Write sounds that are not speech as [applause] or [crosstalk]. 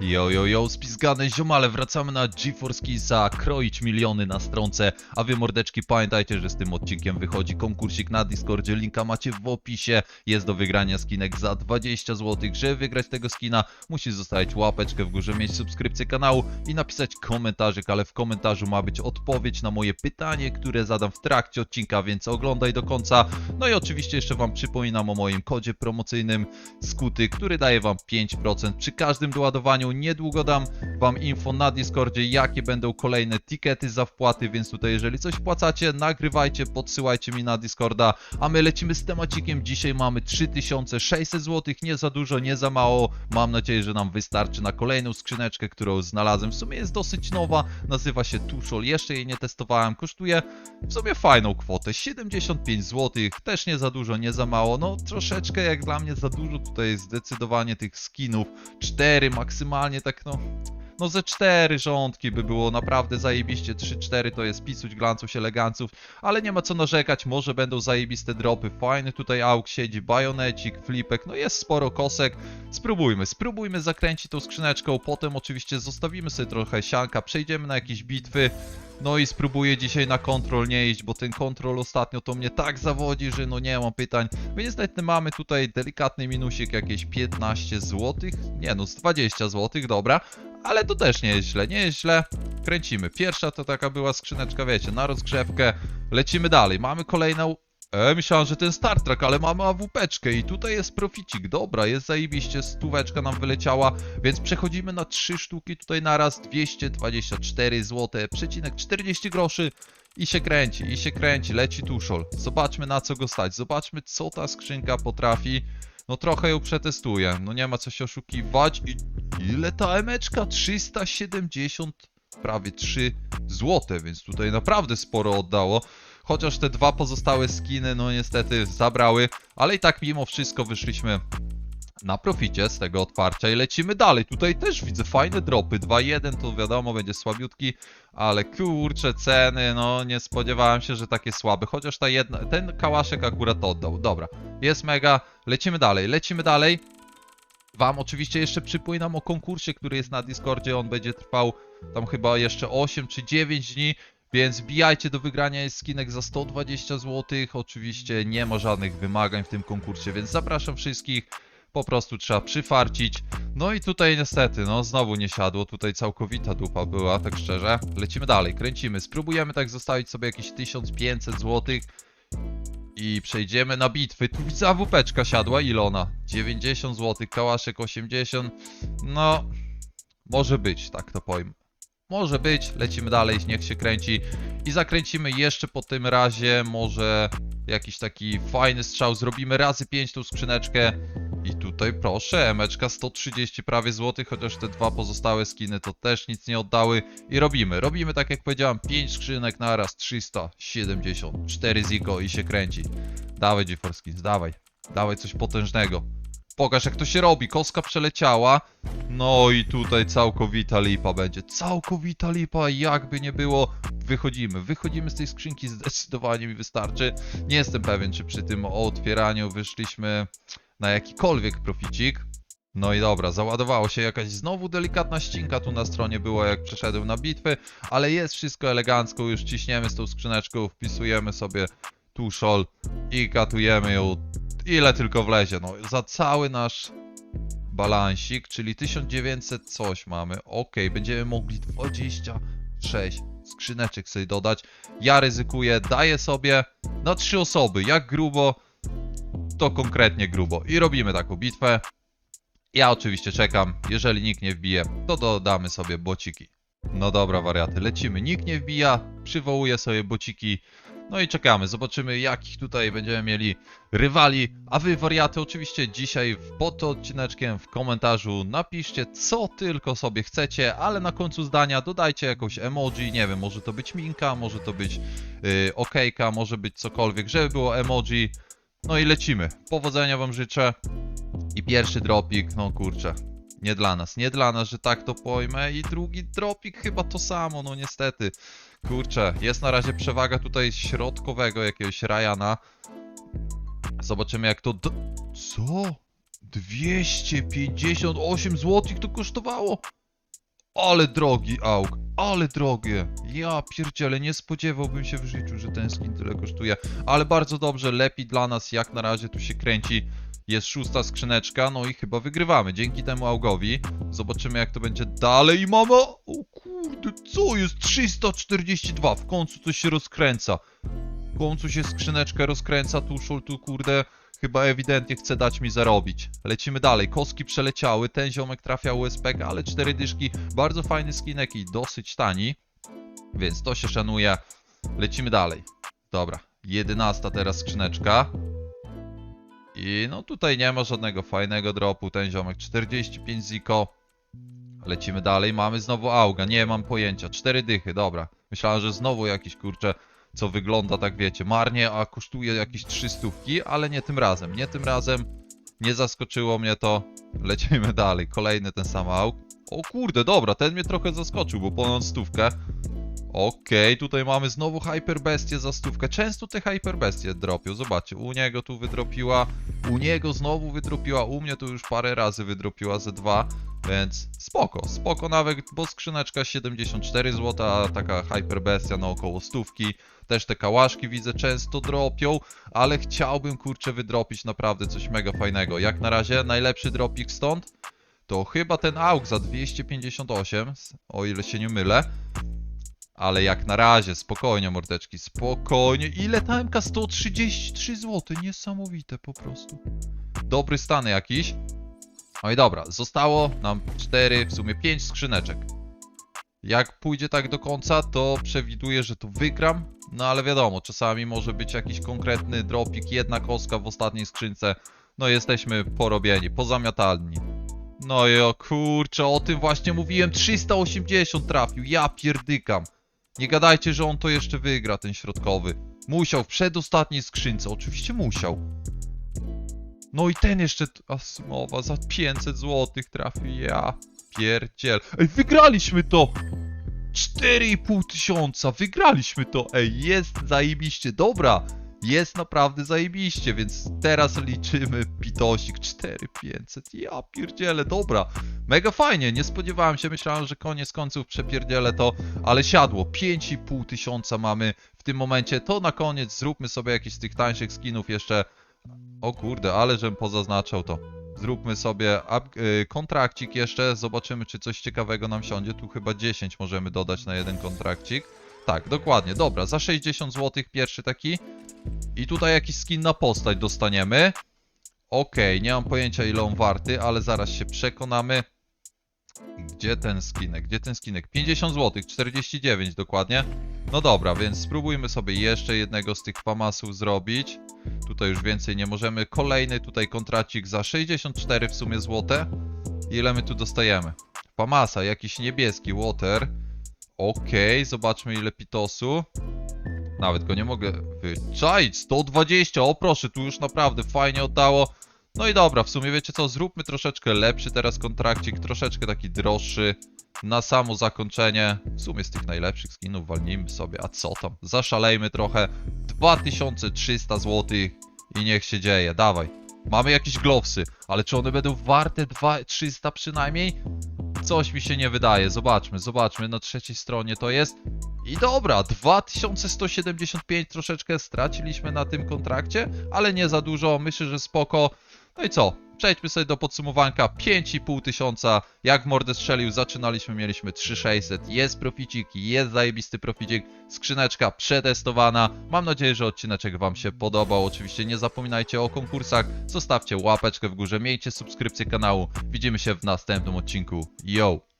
Yo, yo, yo, spizgane ziomale, wracamy na GeForce Keysa, kroić miliony na stronce, a wy mordeczki pamiętajcie, że z tym odcinkiem wychodzi konkursik na Discordzie, linka macie w opisie, jest do wygrania skinek za 20 zł, żeby wygrać tego skina musisz zostawić łapeczkę w górze, mieć subskrypcję kanału i napisać komentarzyk, ale w komentarzu ma być odpowiedź na moje pytanie, które zadam w trakcie odcinka, więc oglądaj do końca, no i oczywiście jeszcze wam przypominam o moim kodzie promocyjnym Skuty, który daje wam 5% przy każdym doładowaniu. Niedługo dam wam info na Discordzie, jakie będą kolejne tikety za wpłaty, więc tutaj jeżeli coś wpłacacie, nagrywajcie, podsyłajcie mi na Discorda, a my lecimy z temacikiem. Dzisiaj mamy 3600 zł, nie za dużo, nie za mało. Mam nadzieję, że nam wystarczy na kolejną skrzyneczkę, którą znalazłem. W sumie jest dosyć nowa, nazywa się Tuszol, jeszcze jej nie testowałem, kosztuje w sumie fajną kwotę, 75 zł, też nie za dużo, nie za mało, no troszeczkę jak dla mnie za dużo, tutaj zdecydowanie tych skinów, 4 maksymalnie tak no, no ze 4 rządki by było naprawdę zajebiście, 3-4 to jest pisuć glanców, eleganców, ale nie ma co narzekać, może będą zajebiste dropy, fajny tutaj auk siedzi, bajonecik, flipek, no jest sporo kosek, spróbujmy, spróbujmy zakręcić tą skrzyneczką, potem oczywiście zostawimy sobie trochę sianka, przejdziemy na jakieś bitwy, no i spróbuję dzisiaj na kontrol nie iść, bo ten kontrol ostatnio to mnie tak zawodzi, że no nie mam pytań. My niestety mamy tutaj delikatny minusik, jakieś 15 zł. Nie no, z 20 zł, dobra. Ale to też nie jest źle, nie jest źle. Kręcimy. Pierwsza to taka była skrzyneczka, wiecie, na rozgrzewkę. Lecimy dalej. Mamy kolejną... E, myślałem, że ten Star Trek, ale mamy AWP-czkę i tutaj jest proficik. Dobra, jest zajebiście, stóweczka nam wyleciała, więc przechodzimy na trzy sztuki tutaj naraz, 224 zł, przecinek 40 groszy i się kręci, i się kręci, leci tuszol. Zobaczmy na co go stać, zobaczmy co ta skrzynka potrafi. No trochę ją przetestuję, no nie ma co się oszukiwać. I ile ta emeczka? 370 prawie 3 złote, więc tutaj naprawdę sporo oddało. Chociaż te dwa pozostałe skiny, no niestety zabrały, ale i tak mimo wszystko wyszliśmy na proficie z tego otwarcia i lecimy dalej. Tutaj też widzę fajne dropy. 2-1 to wiadomo będzie słabiutki, ale kurcze ceny, no nie spodziewałem się, że takie słabe. Chociaż ta jedna, ten kałaszek akurat oddał. Dobra, jest mega. Lecimy dalej, lecimy dalej. Wam oczywiście jeszcze przypominam o konkursie, który jest na Discordzie. On będzie trwał tam chyba jeszcze 8 czy 9 dni. Więc wbijajcie do wygrania jest skinek za 120 zł. Oczywiście nie ma żadnych wymagań w tym konkursie, więc zapraszam wszystkich. Po prostu trzeba przyfarcić. No i tutaj niestety, no znowu nie siadło. Tutaj całkowita dupa była, tak szczerze. Lecimy dalej, kręcimy. Spróbujemy tak zostawić sobie jakieś 1500 zł. I przejdziemy na bitwy. Tu widzę AWP-czka siadła. Ilona? 90 zł, kałaszek 80. No, może być, tak to powiem. Może być, lecimy dalej, niech się kręci. I zakręcimy jeszcze po tym razie, może jakiś taki fajny strzał. Zrobimy razy 5 tą skrzyneczkę. I tutaj proszę, emeczka 130 prawie złotych, chociaż te dwa pozostałe skiny to też nic nie oddały. I robimy, robimy tak jak powiedziałem, 5 skrzynek na raz, 374 ziko i się kręci. Dawaj GeForce Skins, dawaj. Dawaj coś potężnego. Pokaż jak to się robi, koska przeleciała. No i tutaj całkowita lipa będzie. Całkowita lipa, jakby nie było. Wychodzimy, wychodzimy z tej skrzynki, zdecydowanie mi wystarczy. Nie jestem pewien, czy przy tym otwieraniu wyszliśmy na jakikolwiek proficik. No i dobra, załadowało się jakaś znowu delikatna ścinka tu na stronie była jak przeszedłem na bitwy, ale jest wszystko elegancko, już ciśniemy z tą skrzyneczką, wpisujemy sobie tuszol i katujemy ją ile tylko wlezie, no za cały nasz balansik, czyli 1900 coś mamy, ok, będziemy mogli 26 skrzyneczek sobie dodać, ja ryzykuję, daję sobie na trzy osoby, jak grubo, to konkretnie grubo. I robimy taką bitwę. Ja oczywiście czekam, jeżeli nikt nie wbije, to dodamy sobie bociki. No dobra wariaty, lecimy, nikt nie wbija, przywołuję sobie bociki, no i czekamy, zobaczymy jakich tutaj będziemy mieli rywali, a wy wariaty oczywiście dzisiaj pod odcineczkiem w komentarzu napiszcie co tylko sobie chcecie, ale na końcu zdania dodajcie jakąś emoji, nie wiem, może to być minka, może to być yy, okejka, może być cokolwiek, żeby było emoji, no i lecimy. Powodzenia wam życzę. I pierwszy dropik, no kurczę. Nie dla nas, nie dla nas, że tak to pojmę. I drugi dropik chyba to samo, no niestety. Kurczę, jest na razie przewaga tutaj środkowego jakiegoś Ryana. Zobaczymy jak to... Co? 258 zł to kosztowało. Ale drogi auk, ale drogie. Ja pierdzielę, nie spodziewałbym się w życiu, że ten skin tyle kosztuje. Ale bardzo dobrze, lepiej dla nas, jak na razie tu się kręci. Jest szósta skrzyneczka, no i chyba wygrywamy. Dzięki temu augowi. Zobaczymy jak to będzie dalej. Mama... O kurde, co jest? 342. W końcu coś się rozkręca. W końcu się skrzyneczka rozkręca. Tu szul, tu kurde... Chyba ewidentnie chce dać mi zarobić. Lecimy dalej. Koski przeleciały. Ten ziomek trafia USP, ale cztery dyszki. Bardzo fajny skinek i dosyć tani. Więc to się szanuje. Lecimy dalej. Dobra. Jedenasta teraz skrzyneczka. I no tutaj nie ma żadnego fajnego dropu. Ten ziomek 45 ziko. Lecimy dalej. Mamy znowu auga. Nie mam pojęcia. Cztery dychy. Dobra. Myślałem, że znowu jakiś kurczę co wygląda tak wiecie marnie, a kosztuje jakieś 300, ale nie tym razem. Nie tym razem. Nie zaskoczyło mnie to. Lecimy [laughs] dalej. Kolejny ten sam auk. O kurde, dobra, ten mnie trochę zaskoczył, bo ponad stówkę. Okej, tutaj mamy znowu hyperbestię za stówkę. Często te hyperbestie dropią. Zobaczcie, u niego tu wydropiła, u niego znowu wydropiła, u mnie tu już parę razy wydropiła ze dwa. Więc spoko, spoko nawet, bo skrzyneczka 74 zł, a taka hyperbestia na około stówki. Też te kałaszki widzę często dropią, ale chciałbym kurczę wydropić naprawdę coś mega fajnego. Jak na razie najlepszy dropik stąd to chyba ten AUK za 258, o ile się nie mylę. Ale jak na razie, spokojnie mordeczki, spokojnie. Ile ta MK? 133 zł, niesamowite po prostu. Dobry stan jakiś. No i dobra, zostało nam 4, w sumie 5 skrzyneczek. Jak pójdzie tak do końca, to przewiduję, że to wygram. No ale wiadomo, czasami może być jakiś konkretny dropik, jedna kostka w ostatniej skrzynce. No jesteśmy porobieni, pozamiatalni. No i o kurczę, o tym właśnie mówiłem, 380 trafił, ja pierdykam. Nie gadajcie, że on to jeszcze wygra, ten środkowy. Musiał w przedostatniej skrzynce, oczywiście musiał. No i ten jeszcze, t- Asmowa, za 500 zł trafił, ja pierdziel. Ej, wygraliśmy to! 4,5 tysiąca, wygraliśmy to, ej, jest zajebiście, dobra, jest naprawdę zajebiście, więc teraz liczymy pitosik 4500, ja pierdzielę, dobra, mega fajnie, nie spodziewałem się, myślałem, że koniec końców przepierdzielę to, ale siadło, 5,5 tysiąca mamy w tym momencie, to na koniec zróbmy sobie jakiś z tych tańszych skinów jeszcze, o kurde, ale żem pozaznaczał to. Zróbmy sobie y, kontrakcik jeszcze, zobaczymy czy coś ciekawego nam siądzie. Tu chyba 10 możemy dodać na jeden kontrakcik. Tak, dokładnie, dobra, za 60 zł pierwszy taki. I tutaj jakiś skin na postać dostaniemy. Okej, nie mam pojęcia ile on warty, ale zaraz się przekonamy. Gdzie ten skinek? Gdzie ten skinek? 50 zł, 49 dokładnie. No dobra, więc spróbujmy sobie jeszcze jednego z tych famasów zrobić. Tutaj już więcej nie możemy. Kolejny tutaj kontracik za 64 w sumie złote. Ile my tu dostajemy? Famasa, jakiś niebieski, water. Okej, zobaczmy ile pitosu. Nawet go nie mogę wyczaić. 120, o proszę, tu już naprawdę fajnie oddało. No i dobra, w sumie wiecie co, zróbmy troszeczkę lepszy teraz kontrakcik, troszeczkę taki droższy. Na samo zakończenie, w sumie z tych najlepszych skinów walnijmy sobie, a co tam, zaszalejmy trochę. 2300 zł i niech się dzieje, dawaj. Mamy jakieś glowsy, ale czy one będą warte 2300 przynajmniej? Coś mi się nie wydaje, zobaczmy, zobaczmy, na trzeciej stronie to jest. I dobra, 2175 troszeczkę straciliśmy na tym kontrakcie, ale nie za dużo, myślę, że spoko. No i co? Przejdźmy sobie do podsumowanka. 5,5 tysiąca. Jak mordę strzelił, zaczynaliśmy, mieliśmy 3600. Jest proficik, jest zajebisty proficik. Skrzyneczka przetestowana. Mam nadzieję, że odcineczek Wam się podobał. Oczywiście nie zapominajcie o konkursach. Zostawcie łapeczkę w górze, miejcie subskrypcję kanału. Widzimy się w następnym odcinku. Yo!